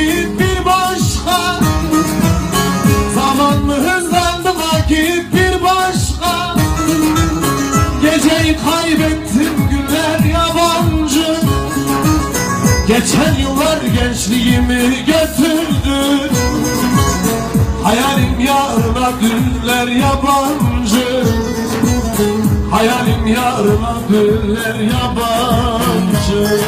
vakit bir başka. Zaman mı hızlandı vakit bir başka. Geceyi kaybettim günler yabancı. Geçen yıllar gençliğimi götürdü. Hayalim yarına dünler yabancı. Hayalim yarına dünler yabancı.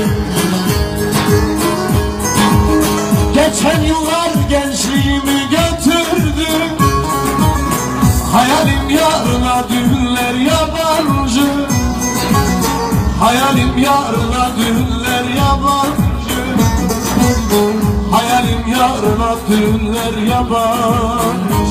Yıllar gençliğimi götürdü Hayalim yarına dünler yabancı. Hayalim yarına dünler yabancı. Hayalim yarına dünler yabancı